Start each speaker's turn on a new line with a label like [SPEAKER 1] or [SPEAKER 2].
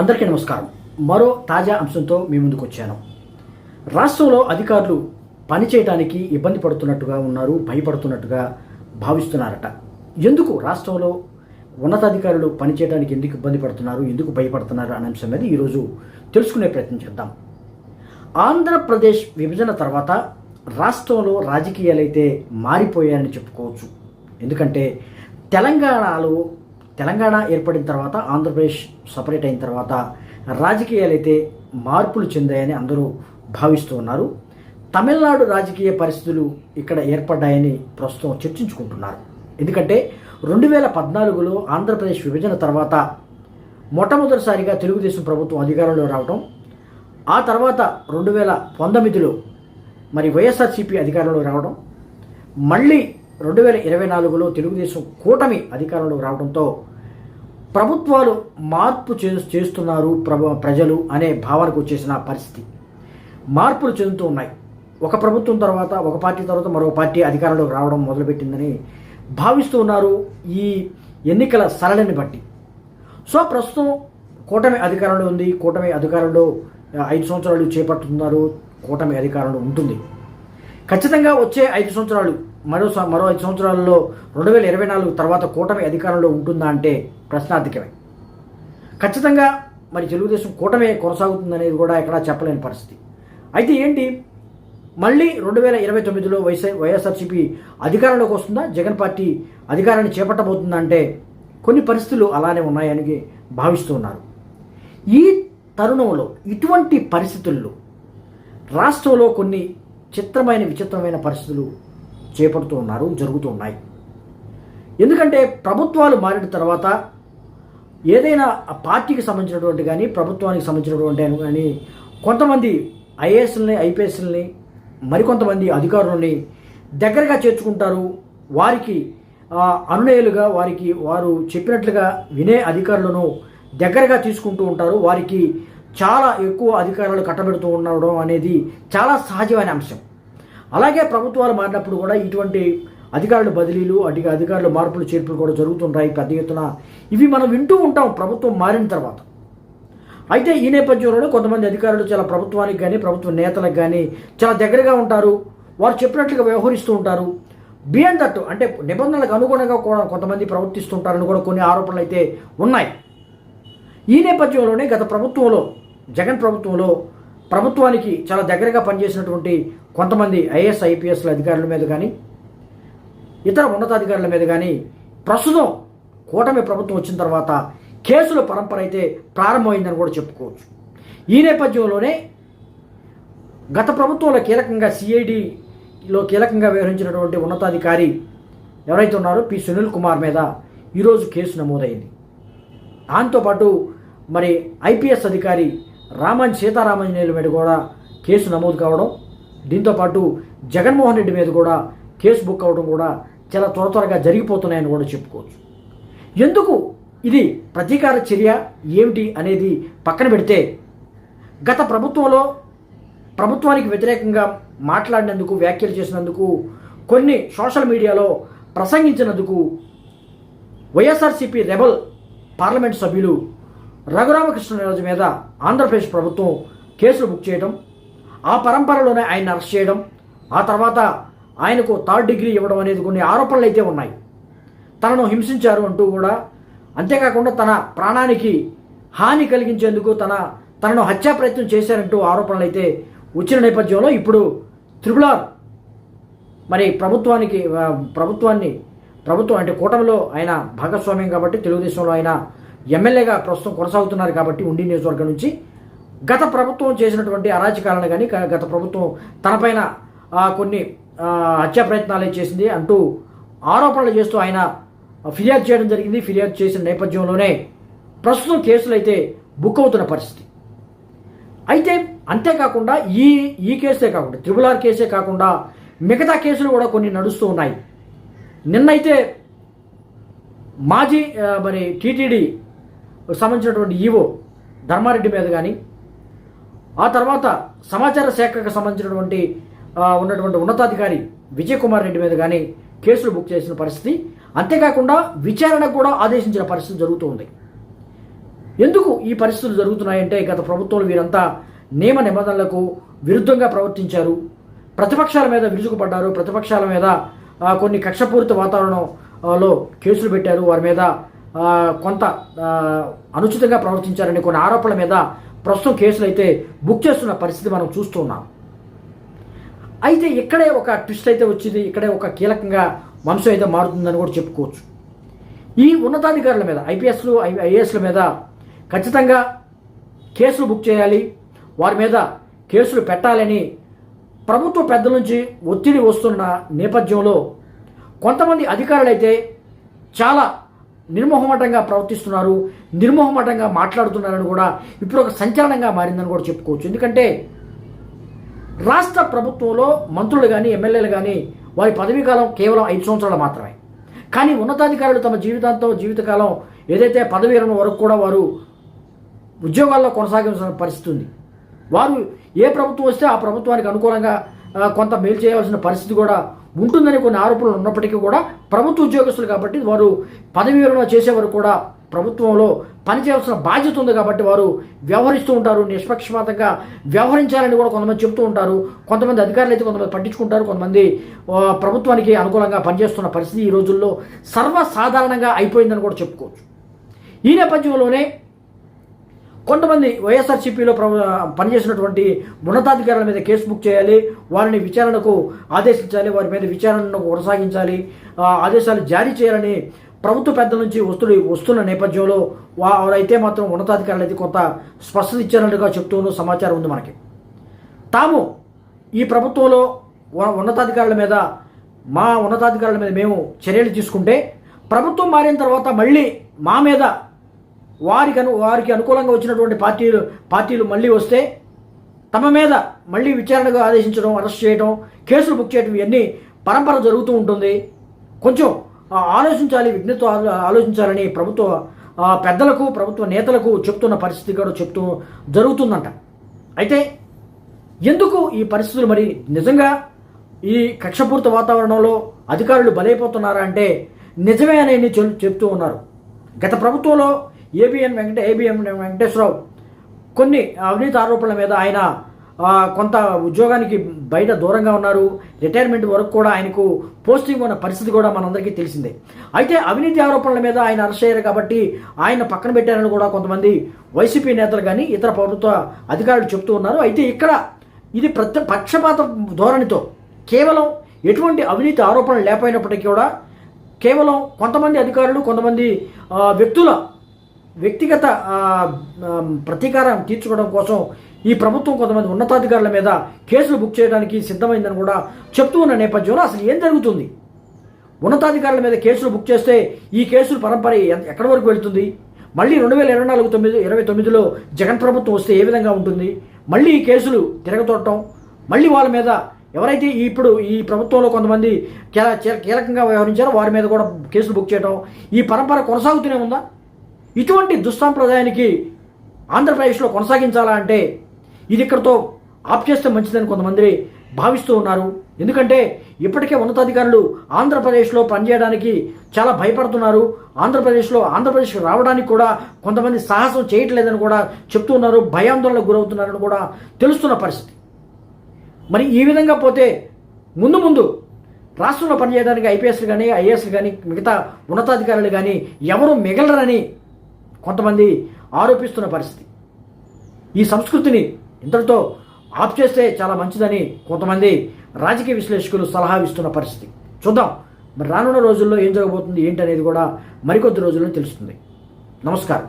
[SPEAKER 1] అందరికీ నమస్కారం. మరో తాజా అంశంతో మీ ముందుకు వచ్చాను. రాష్ట్రంలో అధికారులు పనిచేయడానికి ఇబ్బంది పడుతున్నట్టుగా ఉన్నారు భయపడుతున్నట్టుగా భావిస్తున్నారట. ఎందుకు రాష్ట్రంలో ఉన్నతాధికారులు పనిచేయడానికి ఎందుకు ఇబ్బంది పడుతున్నారు ఎందుకు భయపడుతున్నారు అనే అంశం మీద ఈరోజు తెలుసుకునే ప్రయత్నం చేద్దాం. ఆంధ్రప్రదేశ్ విభజన తర్వాత రాష్ట్రంలో రాజకీయాలైతే మారిపోయాయని చెప్పుకోవచ్చు. ఎందుకంటే తెలంగాణలో తెలంగాణ ఏర్పడిన తర్వాత ఆంధ్రప్రదేశ్ సపరేట్ అయిన తర్వాత రాజకీయాలైతే మార్పులు చెందాయని అందరూ భావిస్తూ ఉన్నారు. తమిళనాడు రాజకీయ పరిస్థితులు ఇక్కడ ఏర్పడ్డాయని ప్రస్తుతం చర్చించుకుంటున్నారు. ఎందుకంటే రెండు వేల పద్నాలుగులో ఆంధ్రప్రదేశ్ విభజన తర్వాత మొట్టమొదటిసారిగా తెలుగుదేశం ప్రభుత్వం అధికారంలో రావడం ఆ తర్వాత రెండు వేల పంతొమ్మిదిలో మరి వైఎస్ఆర్సీపీ అధికారంలో రావడం మళ్ళీ రెండు వేల ఇరవై నాలుగులో తెలుగుదేశం కూటమి అధికారంలో రావడంతో ప్రభుత్వాలు మార్పు చే చేస్తున్నారు ప్రభ ప్రజలు అనే భావనకు వచ్చేసిన పరిస్థితి. మార్పులు చెందుతూ ఉన్నాయి. ఒక ప్రభుత్వం తర్వాత ఒక పార్టీ తర్వాత మరో పార్టీ అధికారంలోకి రావడం మొదలుపెట్టిందని భావిస్తూ ఉన్నారు ఈ ఎన్నికల సరళిని బట్టి. సో ప్రస్తుతం కూటమి అధికారంలో ఉంది. కూటమి అధికారంలో ఐదు సంవత్సరాలు చేపట్టుతున్నారు కూటమి అధికారంలో ఉంటుంది. ఖచ్చితంగా వచ్చే ఐదు సంవత్సరాలు మరో మరో ఐదు సంవత్సరాలలో రెండు వేల ఇరవై నాలుగు తర్వాత కూటమి అధికారంలో ఉంటుందా అంటే ప్రశ్నార్థకమే. ఖచ్చితంగా మరి తెలుగుదేశం కూటమే కొనసాగుతుందనేది కూడా ఎక్కడా చెప్పలేని పరిస్థితి. అయితే ఏంటి? మళ్ళీ రెండు వేల ఇరవై తొమ్మిదిలో వైఎస్ఆర్ వైఎస్ఆర్సీపీ అధికారంలోకి వస్తుందా? జగన్ పార్టీ అధికారాన్ని చేపట్టబోతుందా అంటే కొన్ని పరిస్థితులు అలానే ఉన్నాయని భావిస్తున్నారు ఈ తరుణంలో ఇటువంటి పరిస్థితుల్లో రాష్ట్రంలో కొన్ని చిత్రమైన విచిత్రమైన పరిస్థితులు చేపడుతూ ఉన్నారు జరుగుతూ ఉన్నాయి. ఎందుకంటే ప్రభుత్వాలు మారిన తర్వాత ఏదైనా ఆ పార్టీకి సంబంధించినటువంటి కానీ ప్రభుత్వానికి సంబంధించినటువంటి కానీ కొంతమంది ఐఏఎస్ని ఐపీఎస్ని మరికొంతమంది అధికారులని దగ్గరగా చేర్చుకుంటారు. వారికి అనునయులుగా వారికి వారు చెప్పినట్లుగా వినే అధికారులను దగ్గరగా తీసుకుంటూ ఉంటారు. వారికి చాలా ఎక్కువ అధికారాలు కట్టబెడుతూ ఉండడం అనేది చాలా సహజమైన అంశం. అలాగే ప్రభుత్వాలు మారినప్పుడు కూడా ఇటువంటి అధికారుల బదిలీలు అటు అధికారుల మార్పులు చేర్పులు కూడా జరుగుతుంటాయి పెద్ద ఎత్తున. ఇవి మనం వింటూ ఉంటాం ప్రభుత్వం మారిన తర్వాత. అయితే ఈ నేపథ్యంలోనే కొంతమంది అధికారులు చాలా ప్రభుత్వానికి కానీ ప్రభుత్వ నేతలకు కానీ చాలా దగ్గరగా ఉంటారు. వారు చెప్పినట్లుగా వ్యవహరిస్తూ ఉంటారు. బియాండ్ దట్ అంటే నిబంధనలకు అనుగుణంగా కూడా కొంతమంది ప్రవర్తిస్తుంటారని కూడా కొన్ని ఆరోపణలు అయితే ఉన్నాయి. ఈ నేపథ్యంలోనే గత ప్రభుత్వంలో జగన్ ప్రభుత్వంలో ప్రభుత్వానికి చాలా దగ్గరగా పనిచేసినటువంటి కొంతమంది ఐఏఎస్ ఐపీఎస్ల అధికారుల మీద కానీ ఇతర ఉన్నతాధికారుల మీద కానీ ప్రస్తుతం కూటమి ప్రభుత్వం వచ్చిన తర్వాత కేసుల పరంపర అయితే ప్రారంభమైందని కూడా చెప్పుకోవచ్చు. ఈ నేపథ్యంలోనే గత ప్రభుత్వంలో కీలకంగా సిఐడిలో కీలకంగా వ్యవహరించినటువంటి ఉన్నతాధికారి ఎవరైతే ఉన్నారో పి సునీల్ కుమార్ మీద ఈరోజు కేసు నమోదైంది. దాంతోపాటు మరి ఐపీఎస్ అధికారి రామన్ సీతారామంజనేయుల మీద కూడా కేసు నమోదు కావడం దీంతోపాటు జగన్మోహన్ రెడ్డి మీద కూడా కేసు బుక్ అవ్వడం కూడా చాలా త్వర త్వరగా జరిగిపోతున్నాయని కూడా చెప్పుకోవచ్చు. ఎందుకు ఇది ప్రతీకార చర్య ఏమిటి అనేది పక్కన పెడితే గత ప్రభుత్వంలో ప్రభుత్వానికి వ్యతిరేకంగా మాట్లాడినందుకు వ్యాఖ్యలు చేసినందుకు కొన్ని సోషల్ మీడియాలో ప్రసంగించినందుకు వైఎస్ఆర్సీపీ రెబల్ పార్లమెంట్ సభ్యులు రఘురామకృష్ణరాజు మీద ఆంధ్రప్రదేశ్ ప్రభుత్వం కేసులు బుక్ చేయడం ఆ పరంపరలోనే ఆయన అరెస్ట్ చేయడం ఆ తర్వాత ఆయనకు థర్డ్ డిగ్రీ ఇవ్వడం అనేది కొన్ని ఆరోపణలు అయితే ఉన్నాయి. తనను హింసించారు అంటూ కూడా అంతేకాకుండా తన ప్రాణానికి హాని కలిగించేందుకు తన తనను హత్యా ప్రయత్నం చేశారంటూ ఆరోపణలు అయితే వచ్చిన నేపథ్యంలో ఇప్పుడు త్రిపులార్ మరి ప్రభుత్వానికి ప్రభుత్వాన్ని ప్రభుత్వం అంటే కూటమిలో ఆయన భాగస్వామ్యం కాబట్టి తెలుగుదేశంలో ఆయన ఎమ్మెల్యేగా ప్రస్తుతం కొనసాగుతున్నారు కాబట్టి ఉండి నియోజకవర్గం నుంచి గత ప్రభుత్వం చేసినటువంటి అరాచకాలను కానీ గత ప్రభుత్వం తనపైన కొన్ని హత్యా ప్రయత్నాలు చేసింది అంటూ ఆరోపణలు చేస్తూ ఆయన ఫిర్యాదు చేయడం జరిగింది. ఫిర్యాదు చేసిన నేపథ్యంలోనే ప్రస్తుతం కేసులు అయితే బుక్ అవుతున్న పరిస్థితి. అయితే అంతేకాకుండా ఈ ఈ కేసే కాకుండా త్రిబుల్ ఆర్ కేసే కాకుండా మిగతా కేసులు కూడా కొన్ని నడుస్తూ ఉన్నాయి. నిన్నైతే మాజీ మరి టీటీడీ సంబంధించినటువంటి ఈవో ధర్మారెడ్డి మీద కానీ ఆ తర్వాత సమాచార శాఖకు సంబంధించినటువంటి ఉన్నటువంటి ఉన్నతాధికారి విజయ్ కుమార్ రెడ్డి మీద కానీ కేసులు బుక్ చేసిన పరిస్థితి. అంతేకాకుండా విచారణ కూడా ఆదేశించిన పరిస్థితి జరుగుతూ ఉంది ఎందుకు ఈ పరిస్థితులు జరుగుతున్నాయంటే గత ప్రభుత్వంలో వీరంతా నియమ నిబంధనలకు విరుద్ధంగా ప్రవర్తించారు. ప్రతిపక్షాల మీద విరుచుకుపడ్డారు. ప్రతిపక్షాల మీద కొన్ని కక్షపూరిత వాతావరణంలో కేసులు పెట్టారు. వారి మీద కొంత అనుచితంగా ప్రవర్తించారని కొన్ని ఆరోపణల మీద ప్రస్తుతం కేసులు అయితే బుక్ చేస్తున్న పరిస్థితి మనం చూస్తున్నాం అయితే ఇక్కడే ఒక ట్విస్ట్ అయితే వచ్చింది ఇక్కడే ఒక కీలకంగా వంశం అయితే మారుతుందని కూడా చెప్పుకోవచ్చు. ఈ ఉన్నతాధికారుల మీద ఐపీఎస్లు ఐఏఎస్ల మీద ఖచ్చితంగా కేసులు బుక్ చేయాలి వారి మీద కేసులు పెట్టాలని ప్రభుత్వ పెద్దల నుంచి ఒత్తిడి వస్తున్న నేపథ్యంలో కొంతమంది అధికారులైతే చాలా నిర్మోహమాటంగా ప్రవర్తిస్తున్నారు. నిర్మోహమాటంగా మాట్లాడుతున్నారని కూడా ఇప్పుడు ఒక సంచలనంగా మారిందని కూడా చెప్పుకోవచ్చు. ఎందుకంటే రాష్ట్ర ప్రభుత్వంలో మంత్రులు కానీ ఎమ్మెల్యేలు కానీ వారి పదవీకాలం కేవలం ఐదు సంవత్సరాలు మాత్రమే. కానీ ఉన్నతాధికారులు తమ జీవితాంతం జీవితకాలం ఏదైతే పదవీ విరమణ వరకు కూడా వారు ఉద్యోగాల్లో కొనసాగించిన పరిస్థితి ఉంది. వారు ఏ ప్రభుత్వం వస్తే ఆ ప్రభుత్వానికి అనుకూలంగా కొంత మేలు చేయవలసిన పరిస్థితి కూడా ఉంటుందని కొన్ని ఆరోపణలు ఉన్నప్పటికీ కూడా ప్రభుత్వ ఉద్యోగస్తులు కాబట్టి వారు పదవీ విరమణ చేసే వరకు కూడా ప్రభుత్వంలో పనిచేయాల్సిన బాధ్యత ఉంది కాబట్టి వారు వ్యవహరిస్తూ ఉంటారు నిష్పక్షపాతంగా వ్యవహరించాలని కూడా కొంతమంది చెప్తూ ఉంటారు. కొంతమంది అధికారులు అయితే కొంతమంది పట్టించుకుంటారు. కొంతమంది ప్రభుత్వానికి అనుకూలంగా పనిచేస్తున్న పరిస్థితి ఈ రోజుల్లో సర్వసాధారణంగా అయిపోయిందని కూడా చెప్పుకోవచ్చు. ఈ నేపథ్యంలోనే కొంతమంది వైఎస్ఆర్సీపీలో పనిచేసినటువంటి ఉన్నతాధికారుల మీద కేసు బుక్ చేయాలి వారిని విచారణకు ఆదేశించాలి వారి మీద విచారణను కొనసాగించాలి ఆదేశాలు జారీ చేయాలని ప్రభుత్వ పెద్దల నుంచి వస్తుడు వస్తున్న నేపథ్యంలో వారైతే మాత్రం ఉన్నతాధికారులు అయితే కొంత స్పష్టత ఇచ్చారన్నట్టుగా చెప్తూ సమాచారం ఉంది మనకి. తాము ఈ ప్రభుత్వంలో ఉన్నతాధికారుల మీద మా ఉన్నతాధికారుల మీద మేము చర్యలు తీసుకుంటే ప్రభుత్వం మారిన తర్వాత మళ్ళీ మా మీద వారికి అను వారికి అనుకూలంగా వచ్చినటువంటి పార్టీలు పార్టీలు మళ్ళీ వస్తే తమ మీద మళ్ళీ విచారణకు ఆదేశించడం అరెస్ట్ చేయడం కేసులు బుక్ చేయడం ఇవన్నీ పరంపర జరుగుతూ ఉంటుంది. కొంచెం ఆలోచించాలి విఘ్నతో ఆలోచించాలని ప్రభుత్వ పెద్దలకు ప్రభుత్వ నేతలకు చెప్తున్న పరిస్థితి కూడా చెప్తూ జరుగుతుందంట. అయితే ఎందుకు ఈ పరిస్థితులు మరి నిజంగా ఈ కక్షపూరిత వాతావరణంలో అధికారులు బలైపోతున్నారా అంటే నిజమే అనేది చెప్తూ ఉన్నారు. గత ప్రభుత్వంలో ఏబిఎన్ వెంకట ఏబిఎం వెంకటేశ్వరరావు కొన్ని అవినీతి ఆరోపణల మీద ఆయన కొంత ఉద్యోగానికి బయట దూరంగా ఉన్నారు. రిటైర్మెంట్ వరకు కూడా ఆయనకు పోస్టింగ్ ఉన్న పరిస్థితి కూడా మనందరికీ తెలిసిందే. అయితే అవినీతి ఆరోపణల మీద ఆయన అరెస్ట్ అయ్యారు కాబట్టి ఆయన పక్కన పెట్టారని కూడా కొంతమంది వైసీపీ నేతలు కానీ ఇతర ప్రభుత్వ అధికారులు చెప్తూ ఉన్నారు. అయితే ఇక్కడ ఇది ప్రత్య పక్షపాత ధోరణితో కేవలం ఎటువంటి అవినీతి ఆరోపణలు లేకపోయినప్పటికీ కూడా కేవలం కొంతమంది అధికారులు కొంతమంది వ్యక్తుల వ్యక్తిగత ప్రతీకారం తీర్చుకోవడం కోసం ఈ ప్రభుత్వం కొంతమంది ఉన్నతాధికారుల మీద కేసులు బుక్ చేయడానికి సిద్ధమైందని కూడా చెప్తూ ఉన్న నేపథ్యంలో అసలు ఏం జరుగుతుంది? ఉన్నతాధికారుల మీద కేసులు బుక్ చేస్తే ఈ కేసులు పరంపర ఎక్కడి వరకు వెళ్తుంది? మళ్ళీ రెండు వేల ఇరవై నాలుగు తొమ్మిది ఇరవై తొమ్మిదిలో జగన్ ప్రభుత్వం వస్తే ఏ విధంగా ఉంటుంది? మళ్ళీ ఈ కేసులు తిరగతోడటం మళ్ళీ వాళ్ళ మీద ఎవరైతే ఇప్పుడు ఈ ప్రభుత్వంలో కొంతమంది కీల- కీలకంగా వ్యవహరించారో వారి మీద కూడా కేసులు బుక్ చేయడం ఈ పరంపర కొనసాగుతూనే ఉందా? ఇటువంటి దుస్సాంప్రదాయానికి ఆంధ్రప్రదేశ్లో కొనసాగించాలా అంటే ఇది ఇక్కడతో ఆప్ చేస్తే మంచిదని కొంతమంది భావిస్తూ ఉన్నారు. ఎందుకంటే ఇప్పటికే ఉన్నతాధికారులు ఆంధ్రప్రదేశ్లో పనిచేయడానికి చాలా భయపడుతున్నారు. ఆంధ్రప్రదేశ్లో ఆంధ్రప్రదేశ్కి రావడానికి కూడా కొంతమంది సాహసం చేయట్లేదని కూడా చెప్తూ ఉన్నారు. భయాందోళనకు గురవుతున్నారని కూడా తెలుస్తున్న పరిస్థితి. మరి ఈ విధంగా పోతే ముందు ముందు రాష్ట్రంలో పనిచేయడానికి ఐపీఎస్లు కానీ ఐఏఎస్లు కానీ మిగతా ఉన్నతాధికారులు కానీ ఎవరు మిగలరని కొంతమంది ఆరోపిస్తున్న పరిస్థితి. ఈ సంస్కృతిని ఇంతటితో ఆప్ చేస్తే చాలా మంచిదని కొంతమంది రాజకీయ విశ్లేషకులు సలహా ఇస్తున్న పరిస్థితి. చూద్దాం. మరి రానున్న రోజుల్లో ఏం జరగబోతుంది ఏంటి అనేది కూడా మరికొద్ది రోజుల్లో తెలుస్తుంది. నమస్కారం.